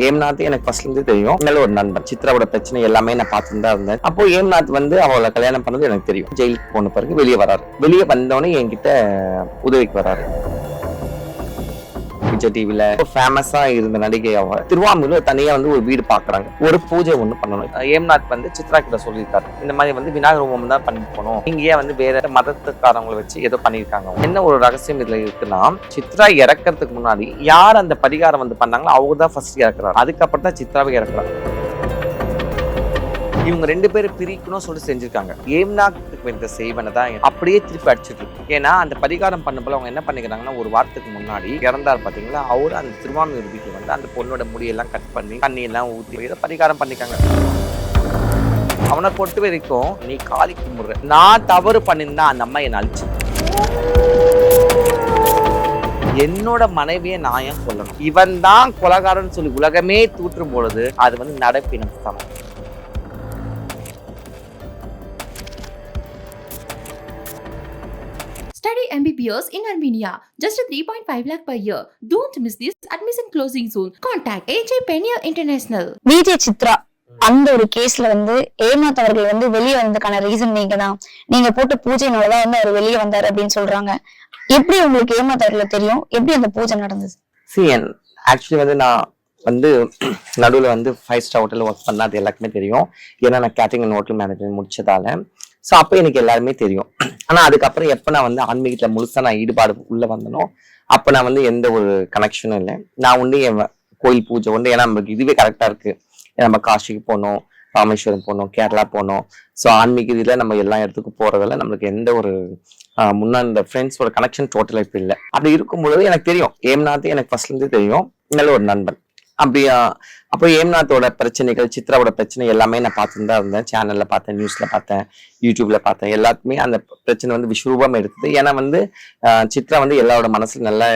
ஏம்நாத் எனக்கு ஃபர்ஸ்ட்ல இருந்து தெரியும். நல்ல ஒரு நண்பன். சித்ராவோட பிரச்சனை எல்லாமே நான் பார்த்துட்டு தான் இருந்தேன். அப்போ ஏம்நாத் வந்து அவளை கல்யாணம் பண்ணது எனக்கு தெரியும். ஜெயிலுக்கு போன பிறகு வெளியே வராரு. வெளியே வந்தோடனே என்கிட்ட உதவிக்கு வராரு. விஜய் டிவில ஃபேமஸா இருந்த நடிகை அவ. திருவாமூர்ல தனியா வந்து ஒரு வீடு பாக்குறாங்க. ஒரு பூஜை ஒண்ணு பண்ணணும். ஏம்நாத் வந்து சித்ரா கிட்ட சொல்லியிருக்காரு. இந்த மாதிரி வந்து விநாயகர் ஹோமம் தான் பண்ணிட்டு போனோம் நீங்க ஏன் வந்து வேற மதத்துக்காரங்களை வச்சு ஏதோ பண்ணியிருக்காங்க? என்ன ஒரு ரகசியம் இதுல இருக்குன்னா சித்ரா இறக்கிறதுக்கு முன்னாடி யார் அந்த பரிகாரம் வந்து பண்ணாங்களோ அவங்க தான் ஃபர்ஸ்ட் இறக்குறாரு. அதுக்கப்புறம் தான் சித்ராவை இறக்குறாங்க இவங்க ரெண்டு பேரும் பிரிக்கணும் சொல்லி செஞ்சிருக்காங்க. ஏம்னாக்கு இந்த செய்வனை தான் அப்படியே திருப்பி அடிச்சிட்டு இருக்கு. ஏன்னா அந்த பரிகாரம் பண்ண போல அவங்க என்ன பண்ணிக்கிறாங்கன்னா ஒரு வாரத்துக்கு முன்னாடி இறந்தார் பாத்தீங்களா? அவரு அந்த திருவான்மையூர் வீட்டுல வந்து அந்த பொண்ணோட முடியெல்லாம் கட் பண்ணி தண்ணி எல்லாம் ஊத்தி பரிகாரம் பண்ணிக்காங்க. அவனை பொறுத்த வரைக்கும் நீ காலி கும்பிடுற. நான் தவறு பண்ணியிருந்தா அந்த அம்மா என்னை அழிச்சு. என்னோட மனைவியை நான் ஏன் கொல்லணும்? இவன் தான் கொலகாரன்னு சொல்லி உலகமே தூற்றும் பொழுது அது வந்து நடப்பினம் சமம் Study MBBS in Armenia. Just a 3.5 lakh per year. Don't miss this admission closing soon. Contact AJ Penier International. Vijay Chitra அந்த ஒரு கேஸ்ல வந்து ஏமாத் அவர்கள் வந்து வெளியே வந்ததுக்கான ரீசன் நீங்க தான் நீங்க போட்ட பூஜைனாலதான் வந்து அவர் வெளியே வந்தாரு அப்படின்னு சொல்றாங்க எப்படி உங்களுக்கு ஏமாத் அவர்களை தெரியும் எப்படி அந்த பூஜை நடந்தது சி ஆக்சுவலி வந்து நான் வந்து நடுவில் வந்து ஃபைவ் ஸ்டார் ஹோட்டலில் ஒர்க் பண்ணாது எல்லாருக்குமே தெரியும் ஏன்னா நான் கேட்டரிங் அண்ட் ஹோட்டல் மேனேஜ்மெண்ட் முடிச்சதால ஸோ அப்போ எனக்கு எல்லாருமே தெரியும். ஆனால் அதுக்கப்புறம் எப்போ நான் வந்து ஆன்மீகத்தில் முழுசாக நான் ஈடுபாடு உள்ளே வந்தனோ அப்போ நான் வந்து எந்த ஒரு கனெக்ஷனும் இல்லை. நான் வந்து என் கோயில் பூஜை வந்து ஏன்னா நமக்கு இதுவே கரெக்டாக இருக்குது நம்ம காசிக்கு போகணும் ராமேஸ்வரம் போகணும் கேரளா போகணும் ஸோ ஆன்மீக இதில் நம்ம எல்லா இடத்துக்கும் போகிறதில்ல நம்மளுக்கு எந்த ஒரு முன்னாடி இந்த ஃப்ரெண்ட்ஸோட கனெக்ஷன் டோட்டலாக இப்போ இல்லை. அப்படி இருக்கும்பொழுது எனக்கு தெரியும். ஏம்நாத் எனக்கு ஃபர்ஸ்ட்லேருந்து தெரியும். நல்ல ஒரு நண்பன். அப்படியா? அப்போ ஏம்நாத்தோட பிரச்சனைகள் சித்ராவோட பிரச்சனை எல்லாமே நான் பார்த்துட்டு தான் இருந்தேன். சேனல்ல பார்த்தேன் நியூஸ்ல பார்த்தேன் யூடியூப்ல பார்த்தேன். எல்லாத்துக்குமே அந்த பிரச்சனை வந்து விஸ்வரூபம் எடுத்தது. ஏன்னா வந்து சித்ரா வந்து எல்லாரோட மனசுல நல்லா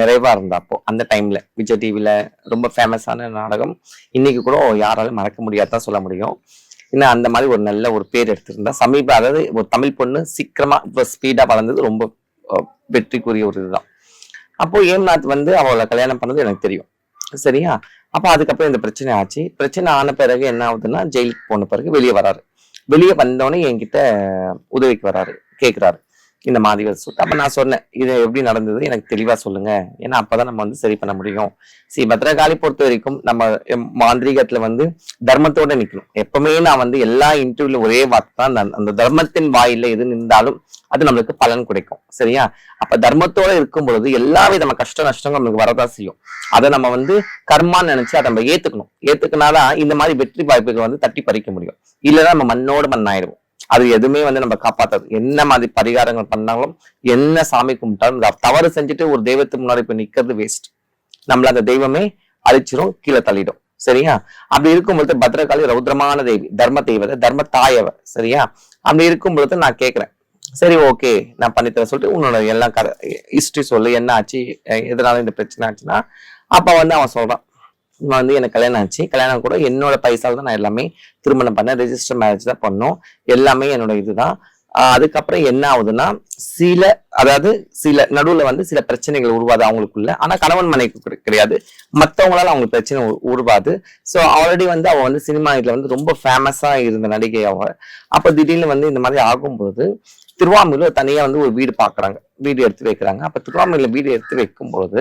நிறைவா இருந்தா அப்போ அந்த டைம்ல விஜய் டிவில ரொம்ப ஃபேமஸான நாடகம். இன்னைக்கு கூட யாராலும் மறக்க முடியாதான் சொல்ல முடியும். இன்னும் அந்த மாதிரி ஒரு நல்ல ஒரு பேர் எடுத்திருந்தா சமீப அதாவது ஒரு தமிழ் பொண்ணு சீக்கிரமா இப்போ ஸ்பீடா வளர்ந்தது ரொம்ப வெற்றிக்குரிய ஒரு இதுதான். அப்போ ஏம்நாத் வந்து அவளை கல்யாணம் பண்ணது எனக்கு தெரியும். சரியா? அப்ப அதுக்கப்புறம் இந்த பிரச்சனை ஆச்சு. பிரச்சனை ஆன பிறகு என்ன ஆகுதுன்னா ஜெயிலுக்கு போன பிறகு வெளியே வராரு. வெளியே வந்தோடனே என்கிட்ட உதவிக்கு வராரு. கேக்குறாரு. இந்த மாதிரி சொல்லிட்டு அப்ப நான் சொன்னேன். இது எப்படி நடந்தது? எனக்கு தெளிவா சொல்லுங்க. ஏன்னா அப்பதான் நம்ம வந்து சரி பண்ண முடியும். சரி பத்ரகாளி பொறுத்த வரைக்கும் நம்ம எம் வந்து தர்மத்தோட நிக்கணும். எப்பவுமே நான் வந்து எல்லா இன்டர்வியூல ஒரே வார்த்தை தான் அந்த தர்மத்தின் வாயில எது நின்றாலும் அது நம்மளுக்கு பலன் கிடைக்கும். சரியா? அப்ப தர்மத்தோட இருக்கும் பொழுது எல்லா விதமான கஷ்ட நஷ்டங்கள் நம்மளுக்கு வரதான் செய்யும். அதை நம்ம வந்து கர்மான்னு நினைச்சு அதை நம்ம ஏத்துக்கணும். ஏத்துக்கினாதான் இந்த மாதிரி வெற்றி வாய்ப்புகள் வந்து தட்டி பறிக்க முடியும். இல்லைன்னா நம்ம மண்ணோட மண் அது எதுவுமே வந்து நம்ம காப்பாத்தாது. என்ன மாதிரி பரிகாரங்கள் பண்ணாலும் என்ன சாமி கும்பிட்டாலும் தவறு செஞ்சுட்டு ஒரு தெய்வத்துக்கு முன்னாடி போய் நிக்கிறது வேஸ்ட் நம்மள அந்த தெய்வமே அழிச்சிரும் கீழே தள்ளிடும். சரியா? அப்படி இருக்கும் பொழுது பத்ரகாளி ரௌத்ரமான தேவி தர்ம தெய்வத்தை தர்ம தாயவ சரியா? அப்படி இருக்கும் பொழுது நான் கேட்கிறேன். சரி ஓகே நான் பண்ணித்தரேன் சொல்லிட்டு உன்னோட எல்லாம் கதை ஹிஸ்டரி சொல்லு என்ன ஆச்சு எதனால இந்த பிரச்சனை ஆச்சுன்னா அப்ப வந்து அவன் சொல்றான் வந்து எனக்கு கல்யாணம் ஆச்சு. கல்யாணம் கூட என்னோட பைசாவில் தான் நான் எல்லாமே திருமணம் பண்ணேன். ரெஜிஸ்டர் மேரேஜ் தான் பண்ணோம். எல்லாமே என்னோட இதுதான். அதுக்கப்புறம் என்ன ஆகுதுன்னா சில அதாவது சில நடுவில் வந்து சில பிரச்சனைகள் உருவாது அவங்களுக்குள்ள. ஆனால் கணவன் மனைக்கு கிடையாது. மற்றவங்களால அவங்களுக்கு பிரச்சனை உருவாது. ஸோ ஆல்ரெடி வந்து அவன் வந்து சினிமா இதில் வந்து ரொம்ப ஃபேமஸாக இருந்த நடிகை அவள் அப்போ திடீர்னு வந்து இந்த மாதிரி ஆகும்போது திருவாமியில் தனியா வந்து ஒரு வீடு பாக்குறாங்க. வீடு எடுத்து வைக்கிறாங்க. அப்ப திருவாமூர்ல வீடு எடுத்து வைக்கும்போது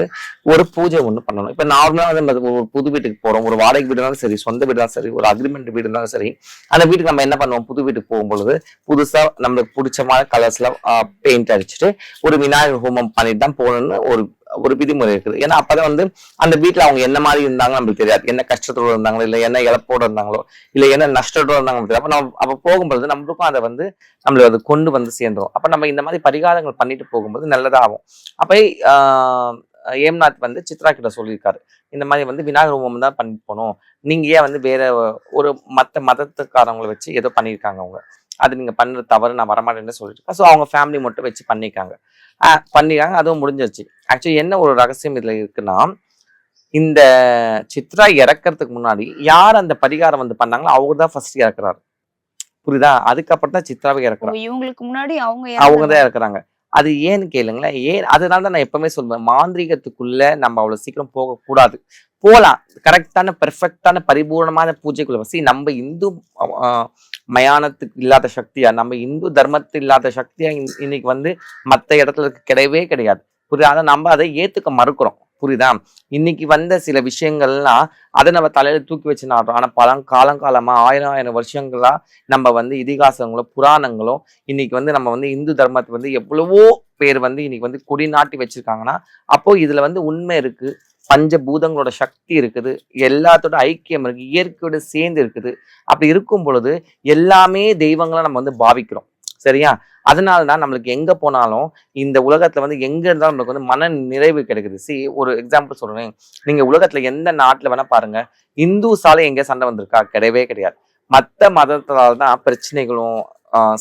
ஒரு பூஜை ஒண்ணு பண்ணணும். இப்ப நார்மலா வந்து நம்ம ஒரு புது வீட்டுக்கு போறோம். ஒரு வாடகை வீடு இருந்தாலும் சரி சொந்த வீடு இருந்தாலும் சரி ஒரு அக்ரிமெண்ட் வீடு இருந்தாலும் சரி அந்த வீட்டுக்கு நம்ம என்ன பண்ணுவோம்? புது வீட்டுக்கு போகும்பொழுது புதுசா நம்மளுக்கு பிடிச்சமான கலர்ஸ்ல பெயிண்ட் அடிச்சுட்டு ஒரு விநாயகர் ஹோமம் பண்ணிட்டு தான் போகணும்னு ஒரு ஒரு விதிமுறை இருக்குது. ஏன்னா அப்பதான் வந்து அந்த வீட்டுல அவங்க என்ன மாதிரி இருந்தாங்க நம்மளுக்கு தெரியாது. என்ன கஷ்டத்தோட இருந்தாங்களோ இல்ல என்ன இழப்போட இருந்தாங்களோ இல்ல என்ன நஷ்டத்தோட இருந்தாங்களோ தெரியாது அப்ப நம்ம அப்ப போகும்பொழுது நம்மளுக்கும் அதை வந்து நம்மளுக்கு அது கொண்டு வந்து சேர்ந்துடும் அப்ப நம்ம இந்த மாதிரி பரிகாரங்கள் பண்ணிட்டு போகும்போது நல்லதாகும். அப்போ அப்ப ஏம்நாத் வந்து சித்ரா கிட்ட சொல்லியிருக்காரு. இந்த மாதிரி வந்து விநாயகர் ஹோமம் தான் பண்ணிட்டு போனோம் நீங்க ஏன் வந்து வேற ஒரு மற்ற மதத்துக்காரங்களை வச்சு ஏதோ பண்ணியிருக்காங்க அவங்க. அது நீங்க பண்ற தவறு நான் வரமாட்டேன்னு சொல்லிட்டு ஸோ அவங்க ஃபேமிலி மட்டும் வச்சு பண்ணியிருக்காங்க. பண்ணிருக்காங்க அதுவும் முடிஞ்சிருச்சு. ஆக்சுவலி என்ன ஒரு ரகசியம் இதுல இருக்குன்னா இந்த சித்ரா இறக்கறதுக்கு முன்னாடி யார் அந்த பரிகாரம் வந்து பண்ணாங்களோ அவங்க தான் ஃபர்ஸ்ட் இறக்குறாரு. புரியுதா? அதுக்கப்புறம் தான் சித்ராவை இறக்குறாங்க இவங்களுக்கு முன்னாடி அவங்க அவங்க தான் இறக்குறாங்க. அது ஏன்னு கேளுங்களேன் ஏன் அதனால தான் நான் எப்பவுமே சொல்லுவேன் மாந்திரீகத்துக்குள்ள நம்ம அவ்வளவு சீக்கிரம் போகக்கூடாது. போலாம். கரெக்டான பெர்ஃபெக்டான பரிபூர்ணமான பூஜைக்குள்ள. வசி நம்ம இந்து ஆஹ், மயானத்துக்கு இல்லாத சக்தியா நம்ம இந்து தர்மத்துக்கு இல்லாத சக்தியா இன்னைக்கு வந்து மற்ற இடத்துல கிடையவே கிடையாது. புரியுது? அதை நம்ம அதை ஏத்துக்க மறுக்கிறோம். புரியுதா? இன்னைக்கு வந்த சில விஷயங்கள்லாம் அதை நம்ம தலையில தூக்கி வச்சு நாடுறோம். ஆனால் பழம் காலங்காலமா ஆயிரம் ஆயிரம் வருஷங்களா நம்ம வந்து இதிகாசங்களோ புராணங்களோ இன்னைக்கு வந்து நம்ம வந்து இந்து தர்மத்தை வந்து எவ்வளவோ பேர் வந்து இன்னைக்கு வந்து கொடி நாட்டி வச்சிருக்காங்கன்னா அப்போ இதுல வந்து உண்மை இருக்கு. பஞ்சபூதங்களோட சக்தி இருக்குது எல்லாத்தோட ஐக்கியம் இருக்கு இயற்கையோட சேர்ந்து இருக்குது. அப்படி இருக்கும் பொழுது எல்லாமே தெய்வங்களை நம்ம வந்து பாவிக்கிறோம். சரியா? அதனால தான் நம்மளுக்கு எங்க போனாலும் இந்த உலகத்துல வந்து எங்க இருந்தாலும் நம்மளுக்கு வந்து மன நிறைவு கிடைக்குது. சி ஒரு எக்ஸாம்பிள் சொல்றேன். நீங்க உலகத்துல எந்த நாட்டுல வேணா பாருங்க. சாலை எங்கேயா சண்டை வந்திருக்கா? கிடையவே கிடையாது. மற்ற மதத்தால தான் பிரச்சனைகளும்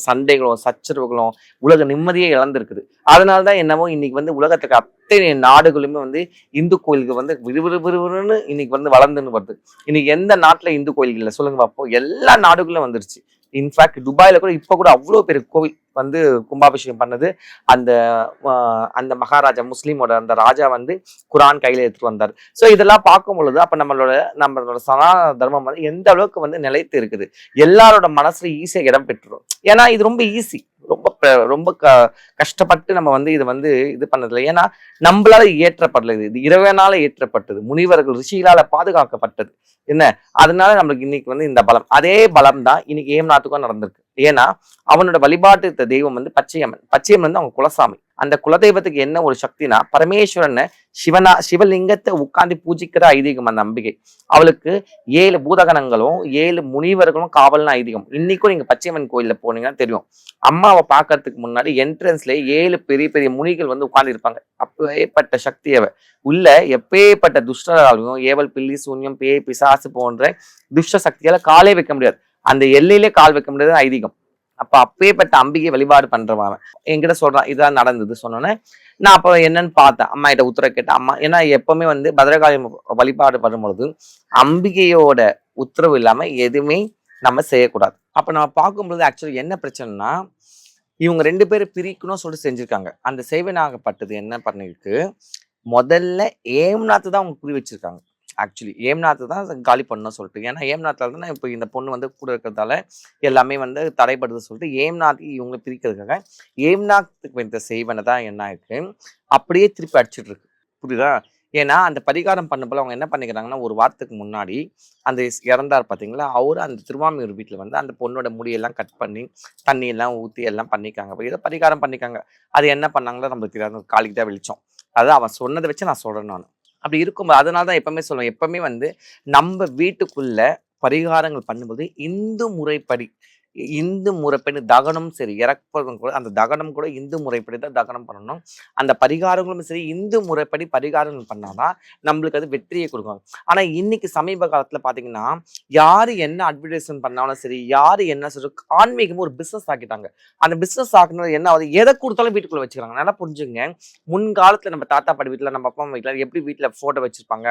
சண்டைகளும் சச்சரவுகளும் உலக நிம்மதியே இழந்திருக்குது. அதனால தான் என்னவோ இன்னைக்கு வந்து உலகத்துக்கு அத்தனை நாடுகளுமே வந்து இந்து கோயிலுக்கு வந்து விறுவிறு விறுவிறுன்னு இன்னைக்கு வந்து வளர்ந்துன்னு வருது. இன்னைக்கு எந்த நாட்டில் இந்து கோயில் இல்லை? சொல்லுங்க பார்ப்போம் எல்லா நாடுகளும் வந்துருச்சு. இன்ஃபேக்ட் துபாயில் கூட இப்போ கூட அவ்வளோ பேர் கோவில் வந்து கும்பாபிஷேகம் பண்ணது. அந்த அந்த மகாராஜா முஸ்லீமோட அந்த ராஜா வந்து குரான் கையில எடுத்துட்டு வந்தார். ஸோ இதெல்லாம் பார்க்கும் பொழுது அப்ப நம்மளோட நம்மளோட சனாதன தர்மம் வந்து எந்த அளவுக்கு வந்து நிலைத்து இருக்குது. எல்லாரோட மனசுல ஈஸியாக இடம் பெற்றுரும். ஏன்னா இது ரொம்ப ஈஸி ரொம்ப ரொம்ப க கஷ்டப்பட்டு நம்ம வந்து இது வந்து இது பண்ணதில்லை. ஏன்னா நம்மளால ஏற்றப்படல இது. இது இறைவனால ஏற்றப்பட்டது முனிவர்கள் ரிஷிகளால பாதுகாக்கப்பட்டது. என்ன? அதனால நம்மளுக்கு இன்னைக்கு வந்து இந்த பலம். அதே பலம் தான் இன்னைக்கு ஏம்நாத்துக்கும் நடந்திருக்கு. ஏன்னா அவனோட வழிபாட்டு தெய்வம் வந்து பச்சையம்மன். பச்சையம்மன் வந்து அவங்க குலசாமி. அந்த குலதெய்வத்துக்கு என்ன ஒரு சக்தினா பரமேஸ்வரனை சிவனா சிவலிங்கத்தை உட்காந்து பூஜிக்கிற ஐதீகம் அந்த நம்பிக்கை அவளுக்கு ஏழு பூதகணங்களும் ஏழு முனிவர்களும் காவல்னு ஐதீகம். இன்னைக்கும் நீங்க பச்சையம்மன் கோயிலில் போனீங்கன்னா தெரியும். அம்மாவை பார்க்கறதுக்கு முன்னாடி என்ட்ரன்ஸ்ல ஏழு பெரிய பெரிய முனிகள் வந்து உட்கார்ந்து இருப்பாங்க. அப்பேற்பட்ட சக்தி அவ. உள்ள எப்பேற்பட்ட துஷ்டராலையும் ஏவல் பில்லி சூன்யம் பேய் பிசாசு போன்ற துஷ்ட சக்தியால காலே வைக்க முடியாது. அந்த எல்லையிலே கால் வைக்க முடியாது ஐதீகம். அப்ப அப்பேற்பட்ட அம்பிகை வழிபாடு பண்றவன் என்கிட்ட சொல்றான் இதான் நடந்தது. சொன்னோன்னே நான் அப்போ என்னன்னு பார்த்தேன். அம்மா கிட்ட உத்தரவு கேட்டேன் அம்மா ஏன்னா எப்பவுமே வந்து பத்ரகாளி வழிபாடு பண்ணும்பொழுது அம்பிகையோட உத்தரவு இல்லாம எதுவுமே நம்ம செய்யக்கூடாது. அப்ப நம்ம பார்க்கும்பொழுது ஆக்சுவலி என்ன பிரச்சனைனா இவங்க ரெண்டு பேரும் பிரிக்கணும்னு சொல்லிட்டு செஞ்சிருக்காங்க. அந்த சேவனாகப்பட்டது என்ன பண்ணிருக்கு முதல்ல ஏம்நாத்து தான் அவங்க புரி வச்சிருக்காங்க. ஆக்சுவலி ஏம்நாத்து தான் காலி பண்ணணும் சொல்லிட்டு. ஏன்னா ஏம்நாத்தில் தான் இப்போ இந்த பொண்ணு வந்து கூட இருக்கிறதால எல்லாமே வந்து தடைப்படுது சொல்லிட்டு ஏம்நாத் இவங்க பிரிக்கிறதுக்காக ஏம்நாத்துக்கு இந்த செய்வனை தான் என்ன இருக்கு அப்படியே திருப்பி அடிச்சிட்டு இருக்கு. புரியுதா? ஏன்னா அந்த பரிகாரம் பண்ண போல அவங்க என்ன பண்ணிக்கிறாங்கன்னா ஒரு வாரத்துக்கு முன்னாடி அந்த இறந்தார் பார்த்தீங்களா அவர் அந்த திருவாமியூர் வீட்டில் வந்து அந்த பொண்ணோட முடியெல்லாம் கட் பண்ணி தண்ணி எல்லாம் ஊற்றி எல்லாம் பண்ணிக்காங்க ஏதோ பரிகாரம் பண்ணிக்காங்க அது என்ன பண்ணாங்களோ நம்மளுக்கு தெரியாது. காலிக்கு தான் வெளிச்சம். அதாவது அவன் சொன்னதை வச்சு நான் சொல்கிறேன் நான். அப்படி இருக்கும்போது அதனால தான் எப்பவுமே சொல்லுவேன். எப்பவுமே வந்து நம்ம வீட்டுக்குள்ள பரிகாரங்கள் பண்ணும்போது இந்து முறைப்படி இந்து முறைப்படி தகனம் சரி இறப்பதும் கூட அந்த தகனம் கூட இந்து முறைப்படி தான் தகனம் பண்ணணும். அந்த பரிகாரங்களும் சரி இந்து முறைப்படி பரிகாரங்கள் பண்ணாதான் நம்மளுக்கு அது வெற்றியை கொடுக்கும். ஆனால் இன்னைக்கு சமீப காலத்தில் பார்த்தீங்கன்னா யார் என்ன அட்வர்டைஸ்மெண்ட் பண்ணாலும் சரி யார் என்ன சொல்ற ஆன்மீகமும் ஒரு பிஸ்னஸ் ஆக்கிட்டாங்க. அந்த பிஸ்னஸ் ஆக்கினது என்ன ஆகுது? எதை கொடுத்தாலும் வீட்டுக்குள்ள வச்சுக்கிறாங்க. நல்லா புரிஞ்சுங்க முன்காலத்தில் நம்ம தாத்தா பாட்டி வீட்டில் நம்ம அப்பா அம்மா வீட்டில் எப்படி வீட்டில் ஃபோட்டோ வச்சிருப்பாங்க?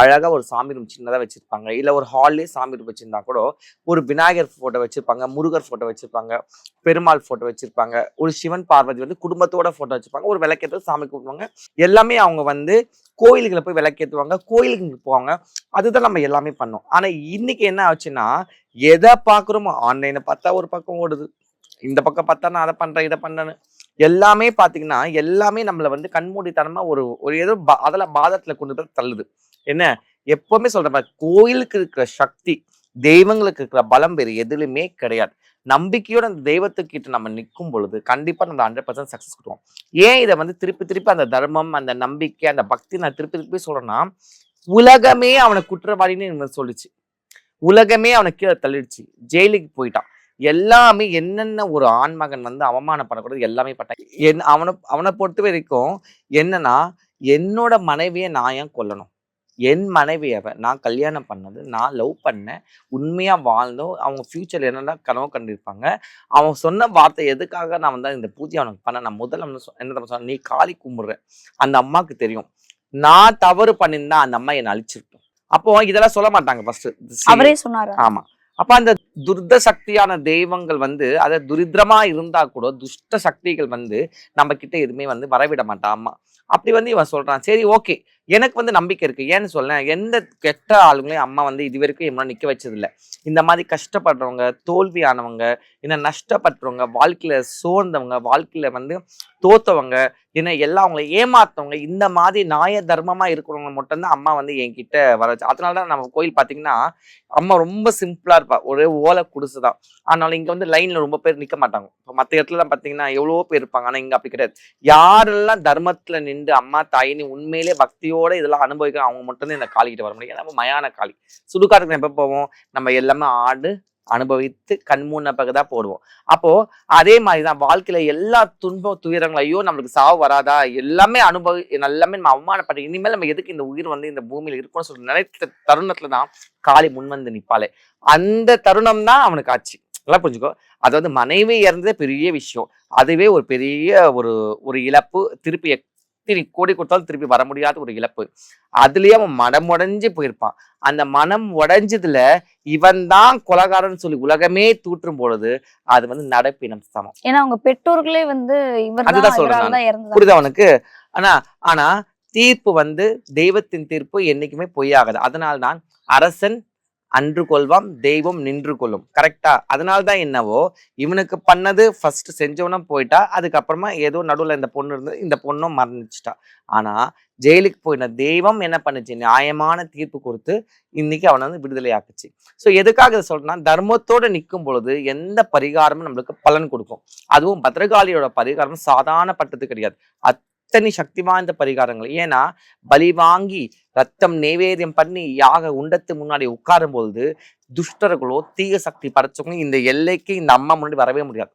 அழகாக ஒரு சாமி ரூம் சின்னதாக வச்சிருப்பாங்க. இல்லை ஒரு ஹால்லே சாமி ரூம் வச்சிருந்தா கூட ஒரு விநாயகர் ஃபோட்டோ வச்சிருப்பாங்க. முருகர் ஃபோட்டோ வச்சிருப்பாங்க பெருமாள் ஃபோட்டோ வச்சிருப்பாங்க ஒரு சிவன் பார்வதி வந்து குடும்பத்தோட ஃபோட்டோ வச்சிருப்பாங்க ஒரு விளக்கேற்ற சாமி கூப்பிடுவாங்க எல்லாமே அவங்க வந்து கோயில்களை போய் விளக்கேற்றுவாங்க கோயிலுக்கு போவாங்க. அதுதான் நம்ம எல்லாமே பண்ணோம். ஆனா இன்னைக்கு என்ன ஆச்சுன்னா எதை பார்க்குறோமோ ஆன்லைனை பார்த்தா ஒரு பக்கம் ஓடுது. இந்த பக்கம் பார்த்தா நான் அதை பண்றேன் இதை பண்றேன்னு. எல்லாமே பாத்தீங்கன்னா எல்லாமே நம்மளை வந்து கண்மூடித்தனமா ஒரு ஒரு ஏதோ பா- அதுல பாதத்துல கொண்டு போய் தள்ளுது. என்ன? எப்பவுமே சொல்ற மாதிரி கோயிலுக்கு இருக்கிற சக்தி தெய்வங்களுக்கு இருக்கிற பலம் வேறு எதுலையுமே கிடையாது. நம்பிக்கையோட அந்த தெய்வத்துக்கிட்ட நம்ம நிற்கும் பொழுது கண்டிப்பாக நம்ம ஹண்ட்ரட் பர்சன்ட் சக்ஸஸ் கொடுவோம் ஏன் இதை வந்து திருப்பி திருப்பி அந்த தர்மம் அந்த நம்பிக்கை அந்த பக்தி நான் திருப்பி திருப்பி சொல்கிறேன்னா உலகமே அவனை குற்றவாளின்னு சொல்லிச்சு சொல்லுச்சு. உலகமே அவனை கீழே தள்ளிடுச்சு. ஜெயிலுக்கு போயிட்டான். எல்லாமே என்னென்ன ஒரு ஆண்மகன் வந்து அவமானப்படக்கூடாது எல்லாமே பட்டான் என் அவனை அவனை பொறுத்த வரைக்கும் என்னன்னா என்னோட மனைவியை நான் ஏன் கொல்லணும்? என் மனைவி அவன் நான் கல்யாணம் பண்ணது நான் லவ் பண்ணேன். உண்மையா வாழ்ந்தோம். அவங்க ஃபியூச்சர்ல என்னென்ன கனவு கண்டிருப்பாங்க? அவன் சொன்ன வார்த்தை எதுக்காக நான் வந்து இந்த பூஜை அவனுக்கு பண்ண நான் முதல்ல என்ன சொன்னேன்? நீ காளி கும்பிடுற. அந்த அம்மாவுக்கு தெரியும். நான் தவறு பண்ணியிருந்தா அந்த அம்மா என்னை அழிச்சிருக்கும். அப்போ இதெல்லாம் சொல்ல மாட்டாங்க ஃபர்ஸ்ட் அவரே சொன்னாரு? ஆமா. அப்ப அந்த துர்த சக்தியான தெய்வங்கள் வந்து அதை துரித்திரமா இருந்தா கூட துஷ்ட சக்திகள் வந்து நம்ம கிட்ட எதுவுமே வந்து வரவிட மாட்டா அம்மா. அப்படி வந்து இவன் சொல்றான். சரி ஓகே எனக்கு வந்து நம்பிக்கை இருக்கு. ஏன்னு சொல்லேன் எந்த கெட்ட ஆளுங்களையும் அம்மா வந்து இது வரைக்கும் எம்மா நிக்க வச்சதில்ல. இந்த மாதிரி கஷ்டப்படுறவங்க தோல்வியானவங்க என்ன நஷ்டப்படுறவங்க வாழ்க்கையில சோர்ந்தவங்க வாழ்க்கையில வந்து தோத்தவங்க என்ன எல்லாம் அவங்களை ஏமாத்தவங்க இந்த மாதிரி நியாய தர்மமா இருக்கிறவங்க மட்டும்தான் அம்மா வந்து என்கிட்ட வர வச்சு அதனால தான் நம்ம கோயில் பாத்தீங்கன்னா அம்மா ரொம்ப சிம்பிளா இருப்பா. ஒரே ஓலை குடிசுதான் ஆனாலும் இங்க வந்து லைன்ல ரொம்ப பேர் நிக்க மாட்டாங்க. இப்போ மற்ற இடத்துல பாத்தீங்கன்னா எவ்வளவோ பேர் இருப்பாங்க. ஆனா இங்க அப்படி கிடையாது. யாரெல்லாம் தர்மத்துல நின்று அம்மா தாயின்னு உண்மையிலே பக்தியோட இதெல்லாம் அனுபவிக்கிற அவங்க மட்டும்தான் இந்த காளிகிட்ட வர முடியும். நம்ம மயான காளி. சுடுகாட்டுக்கு எப்ப போவோம்? நம்ம எல்லாமே ஆடு அனுபவித்து கண்மூன்ன பிறகுதான் போடுவோம். அப்போ அதே மாதிரிதான் வாழ்க்கையில எல்லா துன்பம் துயரங்கள் ஐயோ நம்மளுக்கு சாவு வராதா? எல்லாமே அனுபவி எல்லாமே நம்ம அவமானப்பட்டு இனிமேல் நம்ம எதுக்கு இந்த உயிர் வந்து இந்த பூமியில இருக்கும்னு சொல்லி நினைத்த தருணத்துல தான் காளி முன் வந்து நிப்பாளே. அந்த தருணம் தான் அவனுக்கு ஆச்சு. நல்லா புரிஞ்சுக்கோ. அதாவது மனைவி இறந்ததே பெரிய விஷயம். அதுவே ஒரு பெரிய ஒரு ஒரு இழப்பு. திருப்பி எத்தனை கோடி கொடுத்தாலும் திருப்பி வர முடியாத ஒரு இழப்பு. அதுலயே அவன் மனம் உடைஞ்சு போயிருப்பான். அந்த மனம் உடைஞ்சதுல இவன் தான் கொலகாரன்னு சொல்லி உலகமே தூற்றும் பொழுது அது வந்து நடப்பினம் சமம். ஏன்னா அவங்க பெற்றோர்களே வந்து அதுதான் சொல்றேன் இறந்ததா? புரியுதா அவனுக்கு ஆனா ஆனா தீர்ப்பு வந்து தெய்வத்தின் தீர்ப்பு என்னைக்குமே பொய்யாகாது. அதனால் தான் அரசன் அன்று கொள்வாம் தெய்வம் நின்று கொள்ளும். கரெக்டா அதனால தான் என்னவோ இவனுக்கு பண்ணது ஃபர்ஸ்ட் செஞ்சவனும் போயிட்டா அதுக்கப்புறமா ஏதோ நடுவில் இந்த பொண்ணு இருந்து இந்த பொண்ணும் மரணிச்சிட்டா. ஆனா ஜெயிலுக்கு போயின தெய்வம் என்ன பண்ணுச்சு? நியாயமான தீர்ப்பு கொடுத்து இன்னைக்கு அவனை வந்து விடுதலை ஆக்குச்சு ஸோ எதுக்காக இதை சொல்றேன்னா தர்மத்தோடு நிற்கும் பொழுது எந்த பரிகாரமும் நம்மளுக்கு பலன் கொடுக்கும். அதுவும் பத்ரகாளியோட பரிகாரம் சாதாரணப்பட்டது கிடையாது. அத்தனை சக்தி வாய்ந்த பரிகாரங்கள். ஏன்னா பலி வாங்கி ரத்தம் நைவேத்தியம் பண்ணி யாக உண்டத்து முன்னாடி உட்காரும் பொழுது துஷ்டர்களோ தீய சக்தி படைச்சவங்களும் இந்த எல்லைக்கு இந்த அம்மா முன்னாடி வரவே முடியாது.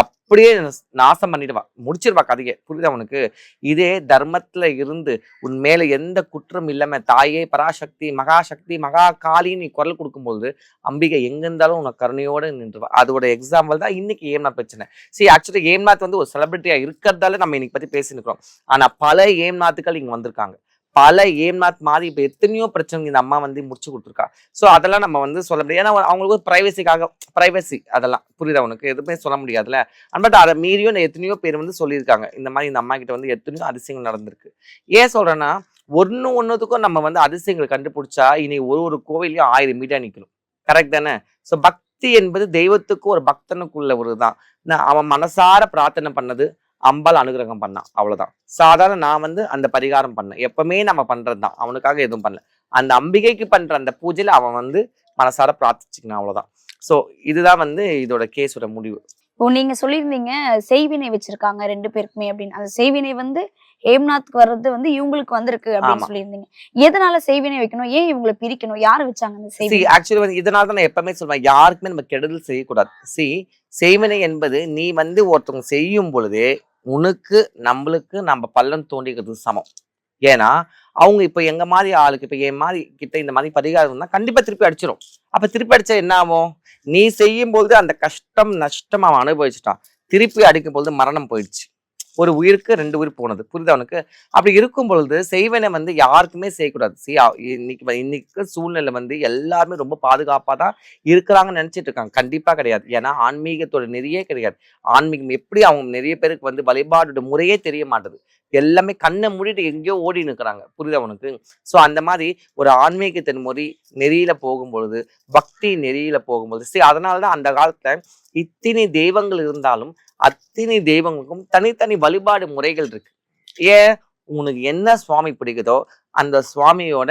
அப்படியே நாசம் பண்ணிடுவா. முடிச்சிருவா கதையை. புரியுதா உனக்கு? இதே தர்மத்துல இருந்து உன் மேல எந்த குற்றம் இல்லாம தாயே பராசக்தி மகாசக்தி மகா காளின்னு நீ குரல் கொடுக்கும்போது அம்பிகை எங்க இருந்தாலும் உனக்கு கருணையோடு நின்றுவா. அதோட எக்ஸாம்பிள் தான் இன்னைக்கு ஏம்நாத் பிரச்சனை. சரி ஆக்சுவலி ஏம்நாத் வந்து ஒரு செலிபிரிட்டியா இருக்கிறதால நம்ம இன்னைக்கு பத்தி பேசினுக்கிறோம் ஆனா பல ஏம்நாத்துக்கள் இங்க வந்திருக்காங்க. பல ஏம்நாத் மாதிரி இப்போ எத்தனையோ பிரச்சனை இந்த அம்மா வந்து முடிச்சு கொடுத்துருக்கா. ஸோ அதெல்லாம் நம்ம வந்து சொல்ல முடியாது. ஏன்னா அவங்களுக்கு ஒரு ப்ரைவசி அதெல்லாம். புரியுதா உனக்கு? எதுவுமே சொல்ல முடியாதுல்ல? பட் அதை மீறியும் நான் எத்தனையோ பேர் வந்து சொல்லியிருக்காங்க. இந்த மாதிரி இந்த அம்மா கிட்ட வந்து எத்தனையோ அதிசயங்கள் நடந்திருக்கு. ஏன் சொல்றேன்னா ஒன்று ஒன்றுத்துக்கும் நம்ம வந்து அதிசயங்களை கண்டுபிடிச்சா இனி ஒரு ஒரு கோவிலையும் ஆயிரம் மீட்டா நிற்கணும் கரெக்ட் தானே? ஸோ பக்தி என்பது தெய்வத்துக்கு ஒரு பக்தனுக்குள்ள ஒரு தான் நான் அவன் மனசார பிரார்த்தனை பண்ணது அம்பால் அனுகிரகம் பண்ணான் அவ்வளோதான் சாதாரண நான் வந்து அந்த பரிகாரம் பண்ணேன். எப்பவுமே நம்ம பண்ணுறது தான் அவனுக்காக எதுவும் பண்ணல. அந்த அம்பிகைக்கு பண்ணுற அந்த பூஜையில் அவன் வந்து மனசார பிரார்த்திச்சுக்கணும் அவ்வளோதான் ஸோ இதுதான் வந்து இதோட கேஸோட முடிவு. இப்போ நீங்கள் சொல்லியிருந்தீங்க செய்வினை வச்சிருக்காங்க ரெண்டு பேருக்குமே அப்படின்னு. அந்த செய்வினை வந்து ஹேம்நாத்க்கு வர்றது வந்து இவங்களுக்கு வந்திருக்கு அப்படின்னு. சொல்லியிருந்தீங்க. எதனால செய்வினை வைக்கணும்? ஏன் இவங்களை பிரிக்கணும்? யாரு வச்சாங்க அந்த சி செய்வினை? ஆக்சுவலி வந்து இதனால தான் நான் எப்பவுமே சொல்லுவேன் யாருக்குமே நம்ம கெடுதல் செய்யக்கூடாது. சி செய்வினை என்பது நீ வந்து ஒருத்தவங்க செய்யும் பொழுதே உனக்கு நம்மளுக்கு நம்ம பள்ளம் தோண்டிக்கிறது சமம். ஏன்னா அவங்க இப்ப எங்க மாதிரி ஆளுக்கு இப்ப என் மாதிரி கிட்ட இந்த மாதிரி பரிகாரம் இருந்தா கண்டிப்பா திருப்பி அடிச்சிடும் அப்ப திருப்பி அடிச்சா என்ன ஆகும்? நீ செய்யும் பொழுது அந்த கஷ்டம் நஷ்டம் அவன் அனுபவிச்சுட்டான். திருப்பி அடிக்கும் பொழுது மரணம் போயிடுச்சு. ஒரு உயிருக்கு ரெண்டு உயிர் போனது. புரியுது அவனுக்கு அப்படி இருக்கும் பொழுது செய்வனை வந்து யாருக்குமே செய்யக்கூடாது. இன்னைக்கு இன்னைக்கு சூழ்நிலை வந்து எல்லாருமே ரொம்ப பாதுகாப்பாக தான் இருக்கிறாங்கன்னு நினச்சிட்டு இருக்காங்க. கண்டிப்பாக கிடையாது. ஏன்னா ஆன்மீகத்தோட நெறியே கிடையாது. ஆன்மீகம் எப்படி அவங்க நிறைய பேருக்கு வந்து வழிபாடோட முறையே தெரிய மாட்டுது. எல்லாமே கண்ணை மூடிட்டு எங்கேயோ ஓடி நிற்கிறாங்க புரியுது அவனுக்கு ஸோ அந்த மாதிரி ஒரு ஆன்மீகத்தின் முறை நெறியில போகும் பொழுது பக்தி நெறியில போகும்பொழுது சரி அதனால தான் அந்த காலத்தில் இத்தினி தெய்வங்கள் இருந்தாலும் அத்தனை தெய்வங்களுக்கும் தனித்தனி வழிபாடு முறைகள் இருக்கு. ஏன்? உனக்கு என்ன சுவாமி பிடிக்குதோ அந்த சுவாமியோட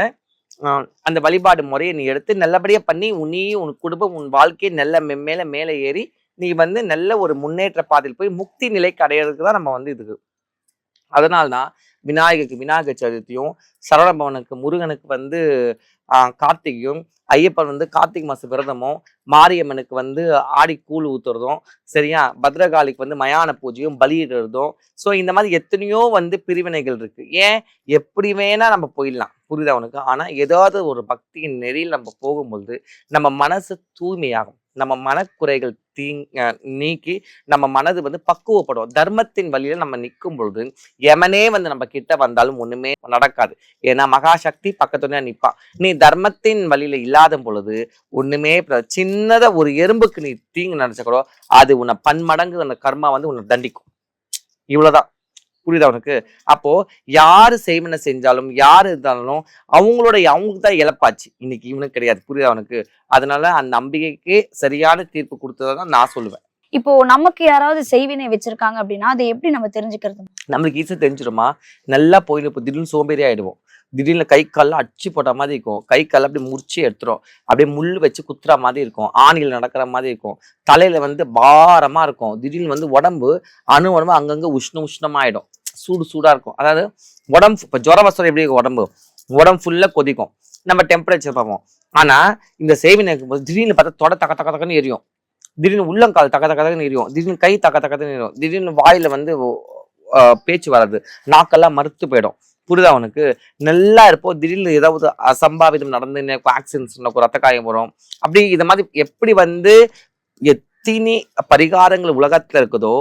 அந்த வழிபாடு முறையை நீ எடுத்து நல்லபடியாக பண்ணி உன்னையும் உன் குடும்பம் உன் வாழ்க்கையை நல்ல மெம்மேல மேலே ஏறி நீ வந்து நல்ல ஒரு முன்னேற்ற பாதையில் போய் முக்தி நிலைக்கு அடையிறதுக்கு தான் நம்ம வந்து இதுக்கு. அதனால்தான் விநாயகருக்கு விநாயகர் சதுர்த்தியும் சரவணபவனுக்கு முருகனுக்கு வந்து கார்த்திகையும் ஐயப்பன் வந்து கார்த்திகை மாச விரதமும் மாரியம்மனுக்கு வந்து ஆடி கூழ் ஊத்துறதும் சரியா? பத்ரகாளிக்கு வந்து மயான பூஜையும் பலியிடுறதும். ஸோ இந்த மாதிரி எத்தனையோ வந்து பிரிவினைகள் இருக்கு. ஏன்? எப்படி வேணா நம்ம போயிடலாம். புரியுதா உனக்கு? ஆனா ஏதாவது ஒரு பக்தியின் நெறியில் நம்ம போகும்பொழுது நம்ம மனசு தூய்மையாகும். நம்ம மனக்குறைகள் தீ அஹ் நீக்கி நம்ம மனது வந்து பக்குவப்படும். தர்மத்தின் வழியில நம்ம நிற்கும் பொழுது எமனே வந்து நம்ம கிட்ட வந்தாலும் ஒண்ணுமே நடக்காது. ஏன்னா மகாசக்தி பக்கத்துல நிற்பா நீ தர்மத்தின் வழியில இல்லாத பொழுது ஒண்ணுமே பிர- சின்னதா ஒரு எறும்புக்கு நீ தீங்கு நினைச்சக்கூட அது உன்னை பன்மடங்கு அந்த கர்மா வந்து உன்னை தண்டிக்கும். இவ்வளவுதான். புரியுதா உனக்கு? அப்போ யாரு செய்வன செஞ்சாலும் யாரு இருந்தாலும் அவங்களோட அவங்களுக்கு தான் இழப்பாச்சு. இன்னைக்கு இவனுக்கு கிடையாது. புரியுதா உனக்கு? அதனால அந்த நம்பிக்கைக்கு சரியான தீர்ப்பு கொடுத்ததான் நான் சொல்லுவேன். இப்போ நமக்கு யாராவது செய்வினை வச்சிருக்காங்க அப்படின்னா அதை எப்படி நம்ம தெரிஞ்சுக்கிறது? நம்மளுக்கு ஈஸியாக தெரிஞ்சிடுமா நல்லா போயிட்டு இப்போ திடீர்னு சோம்பேறி ஆயிடுவோம். திடீர்னு கை கால்லாம் அடிச்சு போட்ட மாதிரி இருக்கும். கை கால் அப்படியே முறிச்சு எடுத்துரும். அப்படியே முள் வச்சு குத்துற மாதிரி இருக்கும். ஆணியில் நடக்கிற மாதிரி இருக்கும். தலையில வந்து பாரமா இருக்கும். திடீர்னு வந்து உடம்பு அணு உடம்பு அங்கங்க உஷ்ண உஷ்ணமா ஆயிடும் சூடு சூடாக இருக்கும். அதாவது உடம்பு இப்போ ஜுரம் வசரம் எப்படி இருக்கும் உடம்பு? உடம்பு ஃபுல்லாக கொதிக்கும். நம்ம டெம்பரேச்சர் பார்ப்போம். ஆனால் இந்த சேவினை திடீர்னு பார்த்தா தொட தக்க தக்க தக்கன்னு எரியும். திடீர்னு உள்ளங்கால் தக்க தக்க தக்கன்னு எரியும். திடீர்னு கை தக்க தக்கன்னு எரியும். திடீர்னு வாயில் வந்து பேச்சு வராது. நாக்கெல்லாம் மறுத்து போயிடும். புரியுதா அவனுக்கு நல்லா இருப்போம். திடீர்னு ஏதாவது அசம்பாவிதம் நடந்து ஆக்சிடென்ட்ஸ் நடக்கும் ரத்த காயம் வரும். அப்படி இது மாதிரி எப்படி வந்து எத்தினி பரிகாரங்கள் உலகத்தில் இருக்குதோ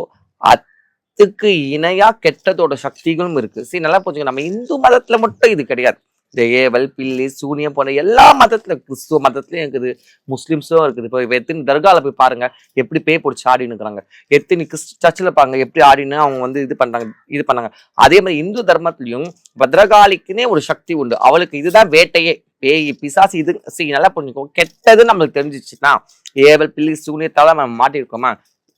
அதுக்கு இணையா கெட்டதோட சக்திகளும் இருக்கு. சரி நல்லா புரிஞ்சுங்க நம்ம இந்து மதத்துல மட்டும் இது கிடையாது. இந்த ஏவல் பில்லி சூனியம் போன்ற எல்லா மதத்துல கிறிஸ்துவ மதத்துலயும் இருக்குது முஸ்லிம்ஸும் இருக்குது. இப்போ எத்தனை தர்கால போய் பாருங்க எப்படி பேய் பிடிச்சி ஆடின்னு இருக்கிறாங்க. எத்தனை கிறிஸ்ட் சர்ச்சில் பாருங்க எப்படி ஆடின்னு அவங்க வந்து இது பண்றாங்க இது பண்ணாங்க. அதே மாதிரி இந்து தர்மத்திலையும் பத்ரகாளிக்குன்னே ஒரு சக்தி உண்டு. அவளுக்கு இதுதான் வேட்டையே. பேய் பிசாசு இது சரி நல்லா புரிஞ்சுக்கோ. கெட்டது நம்மளுக்கு தெரிஞ்சிச்சுன்னா ஏவல் பில்லி சூனியத்தால நம்ம மாட்டிருக்கோமா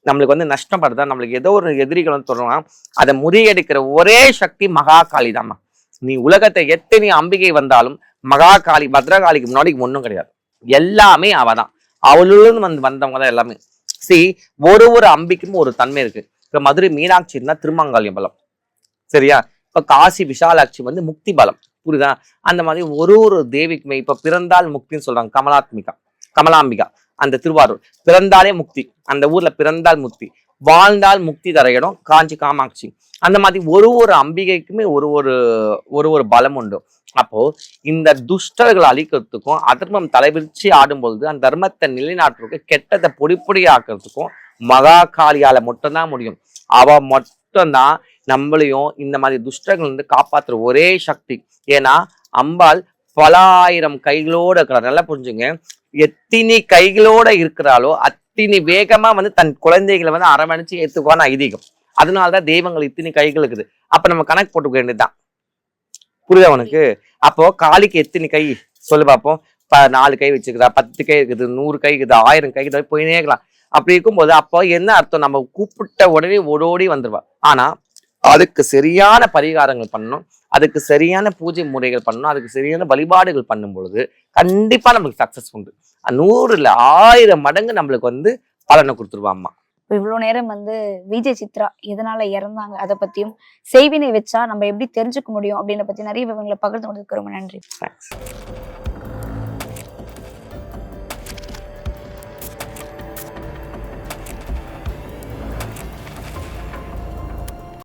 நம்மளுக்கு வந்து நஷ்டப்படுதா நம்மளுக்கு ஏதோ ஒரு எதிரிகள் வந்து தொடரலாம் அதை முறியடிக்கிற ஒரே சக்தி மகா காளி தாம்மா நீ உலகத்தை எத்தனை அம்பிகை வந்தாலும் மகா காளி பத்ரகாளிக்கு முன்னாடி ஒன்றும் கிடையாது. எல்லாமே அவ தான். அவளுடன் வந்து வந்தவங்க தான் எல்லாமே. சி ஒரு ஒரு அம்பிக்கும் ஒரு தன்மை இருக்கு. இப்போ மதுரை மீனாட்சின்னா திருமங்காலியம் பலம். சரியா? இப்போ காசி விஷாலாட்சி வந்து முக்தி பலம். புரியுதா? அந்த மாதிரி ஒரு ஒரு தேவிக்குமே இப்போ பிறந்தால் முக்தின்னு சொல்றாங்க. கமலாத்மிகா. கமலாம்பிகா. அந்த திருவாரூர். பிறந்தாலே முக்தி. அந்த ஊர்ல பிறந்தால் முக்தி. வாழ்ந்தால் முக்தி தர இடம் காஞ்சி காமாட்சி. அந்த மாதிரி ஒரு ஒரு அம்பிகைக்குமே ஒரு ஒரு ஒரு ஒரு பலம் உண்டு. அப்போ இந்த துஷ்டர்களை அழிக்கிறதுக்கும் அதர்மம் தலைவிரிச்சு ஆடும் பொழுது அந்த தர்மத்தை நிலைநாட்டுறதுக்கு கெட்டதை பொடி ஆக்குறதுக்கும் மகா காளியால மட்டும்தான் முடியும். அவ மட்டும்தான் நம்மளையும் இந்த மாதிரி துஷ்டர்கள் வந்து காப்பாத்துற ஒரே சக்தி. ஏன்னா அம்பாள் பல ஆயிரம் கைகளோட இருக்கிறார். நல்லா புரிஞ்சுங்க. எத்தினி கைகளோட இருக்கிறாளோ அத்தினி வேகமா வந்து தன் குழந்தைகளை வந்து அரவணைச்சு ஏத்துக்குவான்னு ஐதீகம். அதனாலதான் தெய்வங்கள் இத்தினி கைகள் இருக்குது. அப்ப நம்ம கணக்கு போட்டுக்க வேண்டியதுதான். புரியுதா உனக்கு? அப்போ காளிக்கு எத்தனை கை? சொல்லு பார்ப்போம் ப நாலு கை வச்சுக்கிறா பத்து கை இருக்குது நூறு கை இருக்குது ஆயிரம் கை இருக்குது போயினே இருக்கலாம். அப்படி இருக்கும்போது அப்போ என்ன அர்த்தம்? நம்ம கூப்பிட்ட உடனே ஓடோடி வந்துருவா. ஆனா அதுக்கு சரியான பரிகாரங்கள் பண்ணணும். அதுக்கு சரியான பூஜை முறைகள் பண்ணணும். அதுக்கு சரியான வழிபாடுகள் பண்ணும் பொழுது கண்டிப்பா நமக்கு சக்சஸ் உண்டு. நூறுல ஆயிரம் மடங்கு நம்மளுக்கு வந்து பலனை கொடுத்துருவா அம்மா இப்போ இவ்வளவு நேரம் வந்து விஜய் சித்ரா எதனால இறந்தாங்க? அதை பத்தியும் செய்வினை வச்சா நம்ம எப்படி தெரிஞ்சுக்க முடியும்? அப்படின்ற பத்தி நிறைய விவரங்களை பகிர்ந்து ரொம்ப நன்றி. தேங்க்ஸ்